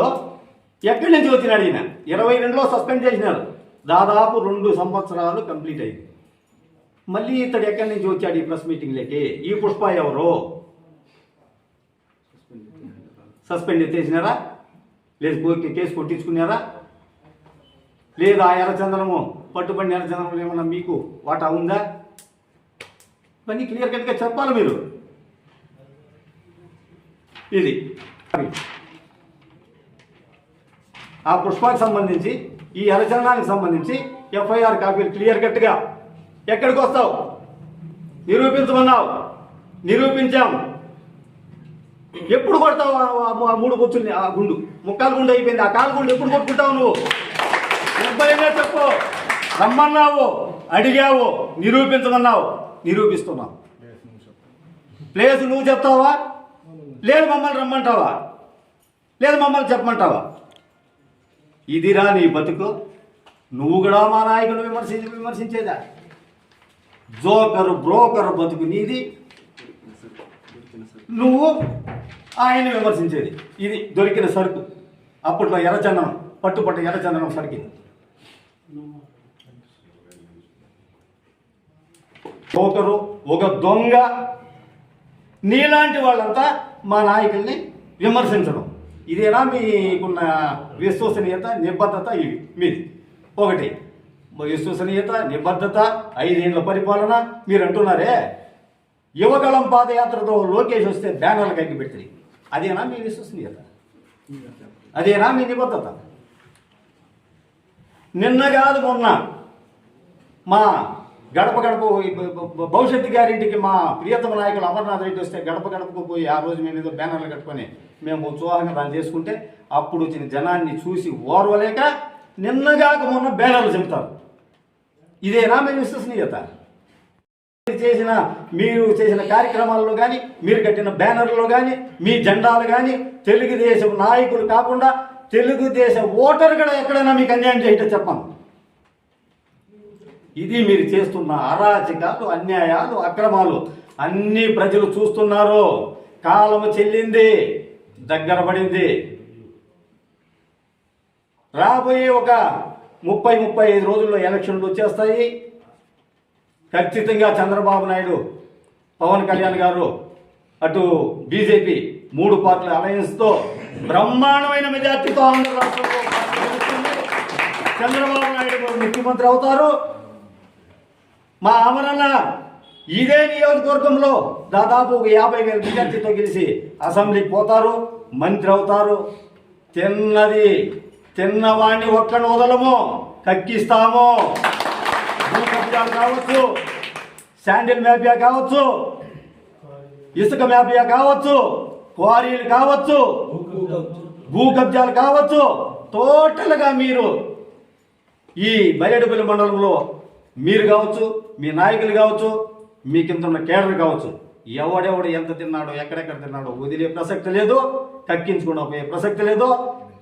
ఎన్నికల్లో ఎక్కడి నుంచి వచ్చినాడు ఈయన ఇరవై రెండులో సస్పెండ్ చేసినారు. దాదాపు రెండు సంవత్సరాలు కంప్లీట్ అయింది. మళ్ళీ ఇతడు ఎక్కడి నుంచి వచ్చాడు ఈ ప్రెస్ మీటింగ్లకి ఈ పుష్ప ఎవరు? సస్పెండ్ చేసినారా లేదు కేసు కొట్టించుకున్నారా? లేదా ఆ ఎర్రచందనము పట్టుబడిన ఎర్రచంద్రములు ఏమన్నా మీకు వాటా ఉందా? ఇవన్నీ క్లియర్ కట్గా చెప్పాలి మీరు. ఇది. ఆ పుష్పానికి సంబంధించి ఈ ఎర్రచందనానికి సంబంధించి ఎఫ్ఐఆర్ కాపీలు క్లియర్ కట్గా. ఎక్కడికి వస్తావు? నిరూపించమన్నావు. నిరూపించాం. ఎప్పుడు కొడతావు ఆ- ఆ- ఆ మూడు బొచ్చుల్ని? ఆ గుండు. ముక్కాలు గుండు అయిపోయింది. ఆ కాలు గుండు ఎప్పుడు కొట్టుకుంటావు నువ్వు? నిర్భయంగా చెప్పు. రమ్మన్నావు. అడిగావు. నిరూపించమన్నావు. నిరూపిస్తున్నావు ప్లేస్ నువ్వు చెప్తావా? లేదు మమ్మల్ని రమ్మంటావా? లేదు మమ్మల్ని చెప్పమంటావా? ఇదిరా నీ బతుకు. నువ్వు కూడా మా నాయకులు విమర్శించి విమర్శించేదా? జోకరు బ్రోకరు బతుకు నీది. నువ్వు ఆయన విమర్శించేది. ఇది దొరికిన సరుకు. అప్పట్లో ఎర్రచందనం పట్టుపట్టు ఎర్రచందనం సరికింది ఒకరు ఒక దొంగ. నీలాంటి వాళ్ళంతా మా నాయకుల్ని విమర్శించడం. ఇదేనా మీకున్న విశ్వసనీయత నిబద్ధత ఇవి మీది. ఒకటి విశ్వసనీయత నిబద్ధత ఐదేళ్ళ పరిపాలన మీరు అంటున్నారే యువగళం పాదయాత్రతో లోకేష్ వస్తే బ్యానర్లు కగ్గి పెట్టి. అదేనా మీ విశ్వసనీయత? అదేనా మీ నిబద్ధత? నిన్న కాదు మొన్న మా గడప గడప భవిష్యత్తు గారింటికి మా ప్రియతమ నాయకులు అమర్నాథ్ రెడ్డి వస్తే గడప గడపకు పోయి ఆ రోజు మేము ఏదో బ్యానర్లు కట్టుకొని మేము ఉత్సాహంగా దాన్ని చేసుకుంటే అప్పుడు వచ్చిన జనాన్ని చూసి ఓర్వలేక నిన్నగాక మొన్న బ్యానర్లు చెబుతారు. ఇదేనా మేము విశ్వసనీయత? చేసిన మీరు చేసిన కార్యక్రమాల్లో కానీ మీరు కట్టిన బ్యానర్లో కానీ మీ జెండాలు కానీ తెలుగుదేశం నాయకులు కాకుండా తెలుగుదేశం ఓటర్ కూడా ఎక్కడైనా మీకు అన్యాయం చేయటం చెప్పాను. ఇది మీరు చేస్తున్న అరాచకాలు అన్యాయాలు అక్రమాలు. అన్ని ప్రజలు చూస్తున్నారు. కాలము చెల్లింది దగ్గర పడింది. రాబోయే ఒక ముప్పై ముప్పై ఐదు రోజుల్లో ఎలక్షన్లు వచ్చేస్తాయి. ఖచ్చితంగా చంద్రబాబు నాయుడు పవన్ కళ్యాణ్ గారు అటు బీజేపీ మూడు పార్టీల అలయన్స్తో బ్రహ్మాండమైన మెజార్టీతో ఆంధ్ర రాష్ట్రంలో చంద్రబాబు నాయుడు గారు ముఖ్యమంత్రి అవుతారు. మా ఆమరణ ఇదే నియోజకవర్గంలో దాదాపు ఒక యాభై వేల మెజార్టీతో గెలిచి అసెంబ్లీకి పోతారు మంత్రి అవుతారు. తిన్నది తిన్నవాణ్ణి ఒక్కని వదలము కక్కిస్తాము. కావచ్చు శాండిల్ మ్యాపియా కావచ్చు ఇసుక మ్యాపియా కావచ్చు క్వారీలు కావచ్చు భూ కబ్జాలు కావచ్చు. టోటల్గా మీరు ఈ బయటపల్లి మండలంలో మీరు కావచ్చు. మీ నాయకులు కావచ్చు మీ కింద ఉన్న కేడర్ కావచ్చు ఎవడెవడు ఎంత తిన్నాడో ఎక్కడెక్కడ తిన్నాడో వదిలే ప్రసక్తి లేదు కక్కించుకుండా పోయే ప్రసక్తి లేదు.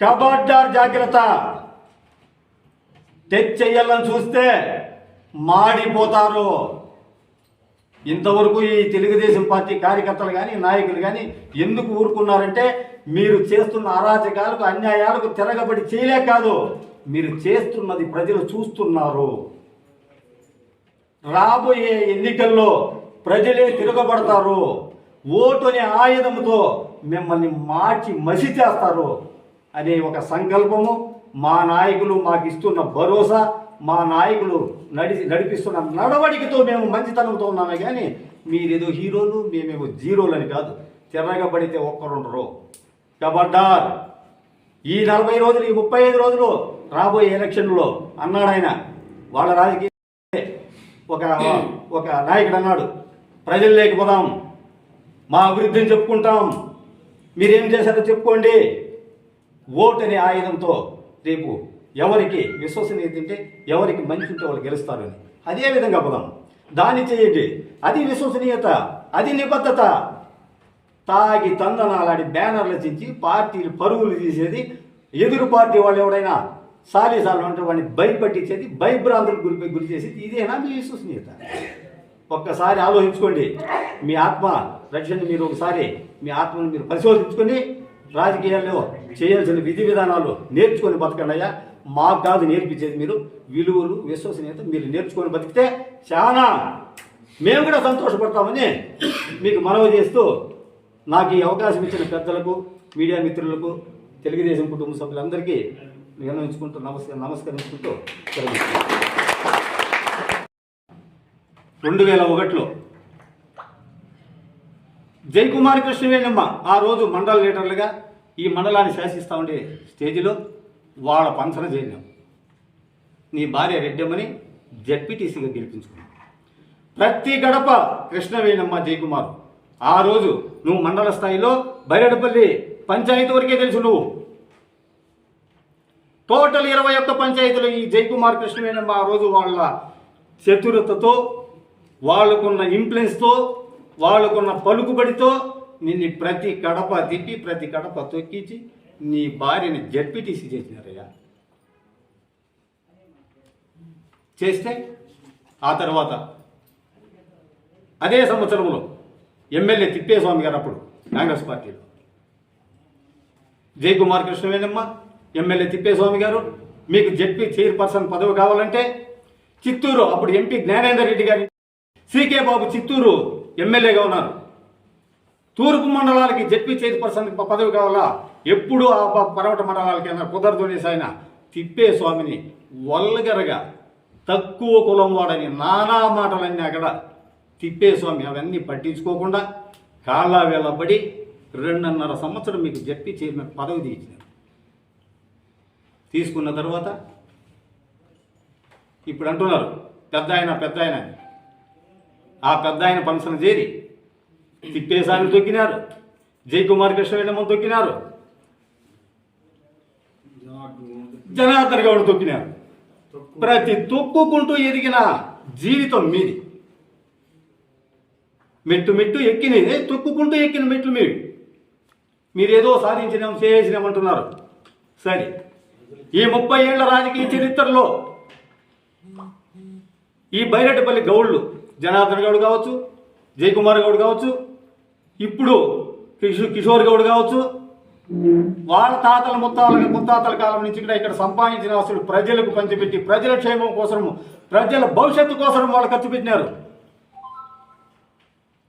కబాడ్డార్ జాగ్రత్త. టచ్ చెయ్యాలని చూస్తే మాడిపోతారు. ఇంతవరకు ఈ తెలుగుదేశం పార్టీ కార్యకర్తలు కానీ నాయకులు కానీ ఎందుకు ఊరుకున్నారంటే మీరు చేస్తున్న అరాచకాలకు అన్యాయాలకు తిరగబడి చేయలే కాదు మీరు చేస్తున్నది ప్రజలు చూస్తున్నారు. రాబోయే ఎన్నికల్లో ప్రజలే తిరగబడతారు. ఓటుని ఆయుధంతో మిమ్మల్ని మార్చి మసి చేస్తారు అనే ఒక సంకల్పము మా నాయకులు మాకు ఇస్తున్న భరోసా మా నాయకులు నడిచి నడిపిస్తున్న నడవడికతో మేము మంచితనంతో ఉన్నామే కానీ మీరేదో హీరోలు మేమేమో జీరోలు అని కాదు. తిరగబడితే ఒక్కరుండరు కబడ్డార్ ఈ నలభై రోజులు ఈ ముప్పై ఐదు రోజులు రాబోయే ఎలక్షన్లో అన్నాడు ఆయన వాళ్ళ రాజకీయ ఒక ఒక నాయకుడు అన్నాడు ప్రజలు లేకపోదాం మా అభివృద్ధిని చెప్పుకుంటాం. మీరేం చేశారో చెప్పుకోండి. ఓటు అనే ఆయుధంతో రేపు ఎవరికి విశ్వసనీయత ఉంటే ఎవరికి మంచి ఉంటే వాళ్ళు గెలుస్తారని. అదే విధంగా పోదాం. దాన్ని చేయండి. అది విశ్వసనీయత అది నిబద్ధత. తాగి తందనాలాడి బ్యానర్లు చించి పార్టీలు పరుగులు తీసేది ఎదురు పార్టీ వాళ్ళు ఎవడైనా సాలీసాలు అంటే వాడిని భయపట్టించేది భయభ్రాంతులకు గురి గురి చేసేది. ఇదేనా మీ విశ్వసనీయత ఒక్కసారి ఆలోచించుకోండి. మీ ఆత్మ రక్షణ మీరు ఒకసారి మీ ఆత్మను మీరు పరిశోధించుకొని రాజకీయాల్లో చేయాల్సిన విధి విధానాలు నేర్చుకొని బతకండియా మాకు కాదు నేర్పించేది మీరు. విలువలు విశ్వసనీయత మీరు నేర్చుకొని బతికితే చాలా మేము కూడా సంతోషపడతామని మీకు మనవి చేస్తూ నాకు ఈ అవకాశం ఇచ్చిన పెద్దలకు మీడియా మిత్రులకు తెలుగుదేశం కుటుంబ సభ్యులందరికీ నిర్ణయించుకుంటూ నమస్కారం నమస్కరించుకుంటూ రెండు వేల ఒకటిలో జయకుమార్ కృష్ణవేణమ్మ. ఆ రోజు మండల లీడర్లుగా ఈ మండలాన్ని శాసిస్తూ ఉండే స్టేజిలో వాళ్ళ పంచన చేరినాం నీ భార్య రెడ్డమ్మని జడ్పీటీసీగా గెలిపించుకున్నావు ప్రతి గడప కృష్ణవేణమ్మ జయకుమార్ ఆ రోజు నువ్వు మండల స్థాయిలో బైరడపల్లి పంచాయతీ వరకే తెలుసు నువ్వు. టోటల్ ఇరవై ఒక్క పంచాయతీలు ఈ జయకుమార్ కృష్ణవేణమ్మ ఆ రోజు వాళ్ళ చతురతతో వాళ్ళకున్న ఇన్ఫ్లుయెన్స్తో వాళ్ళకున్న పలుకుబడితో నిన్ను ప్రతి కడప తిప్పి ప్రతి కడప తొక్కించి నీ భార్యని జడ్పీటీసీ చేసినారయ్యా. చేస్తే ఆ తర్వాత అదే సంవత్సరంలో ఎమ్మెల్యే తిప్పేస్వామి గారు అప్పుడు కాంగ్రెస్ పార్టీలో. జయకుమార్ కృష్ణవేణమ్మ ఎమ్మెల్యే తిప్పేస్వామి గారు మీకు జడ్పీ చైర్పర్సన్ పదవి కావాలంటే చిత్తూరు అప్పుడు ఎంపీ జ్ఞానేందర్ రెడ్డి గారి సీకే బాబు చిత్తూరు ఎమ్మెల్యేగా ఉన్నారు. తూర్పు మండలాలకి జడ్పీ చైర్పర్సన్ పదవి కావాలా? ఎప్పుడు ఆ ప- మండలాలకి అన్న కుదరదు అనేసి ఆయన తిప్పేస్వామిని వల్గరగా తక్కువ కులం వాడని నానా మాటలన్నీ అక్కడ తిప్పేస్వామి అవన్నీ పట్టించుకోకుండా కాళ్ళ వేళపడి రెండున్నర సంవత్సరం మీకు జడ్పీ చైర్మన్ పదవి తీయించినారు తీసుకున్న తర్వాత ఇప్పుడు అంటున్నారు పెద్ద ఆయన పెద్ద ఆయన ఆ పెద్ద ఆయన పనసన చేరి తిప్పేసాన్ని తొక్కినారు. జయకుమార్ కృష్ణవేణమ్మ తొక్కినారు. జనార్దన్ గౌడ్ తొక్కినారు. ప్రతి తొక్కుకుంటూ ఎదిగిన జీవితం మీది. మెట్టు మెట్టు ఎక్కినది తొక్కుకుంటూ ఎక్కిన మెట్లు మీవి. మీరేదో సాధించినాం చేసినామంటున్నారు సరే. ఈ ముప్పై ఏళ్ళ రాజకీయ చరిత్రలో ఈ బైరెడ్డిపల్లి గౌళ్ళు జనార్దన్ గౌడ్ కావచ్చు జయకుమార్ గౌడ్ కావచ్చు ఇప్పుడు కిషోర్ కిషోర్ గౌడ్ కావచ్చు వాళ్ళ తాతల ముత్తాల ముత్తాతల కాలం నుంచి కూడా ఇక్కడ సంపాదించిన ఆస్తులు ప్రజలకు పంచిపెట్టి ప్రజల క్షేమం కోసం ప్రజల భవిష్యత్తు కోసం వాళ్ళు ఖర్చు పెట్టినారు.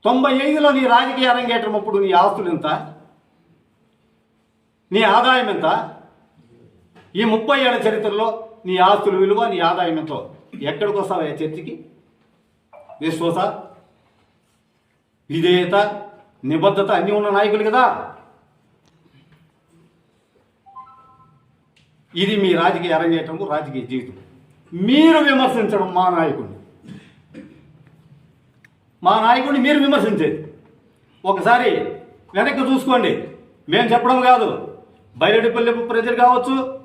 తొంభై ఐదులో నీ రాజకీయ అరంగేటం అప్పుడు నీ ఆస్తులు ఎంత? నీ ఆదాయం ఎంత? ఈ ముప్పై ఏళ్ళ చరిత్రలో నీ ఆస్తుల విలువ నీ ఆదాయం ఎంతో. ఎక్కడికి వస్తావా చర్చికి? విశ్వాస విధేయత నిబద్ధత అన్నీ ఉన్న నాయకులు కదా. ఇది మీ రాజకీయ అరంగేటము రాజకీయ జీవితం. మీరు విమర్శించడం మా నాయకుడిని. మా నాయకుడిని మీరు విమర్శించేది. ఒకసారి వెనక్కి చూసుకోండి. మేము చెప్పడం కాదు. బైరెడ్డిపల్లి ప్రజలు కావచ్చు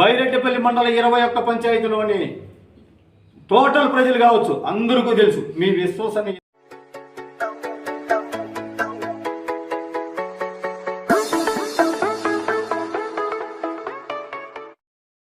బైరెడ్డిపల్లి మండల ఇరవై ఒక్క పంచాయతీలోని టోటల్ ప్రజలు కావచ్చు అందరికీ తెలుసు. మీ విశ్వసనీయ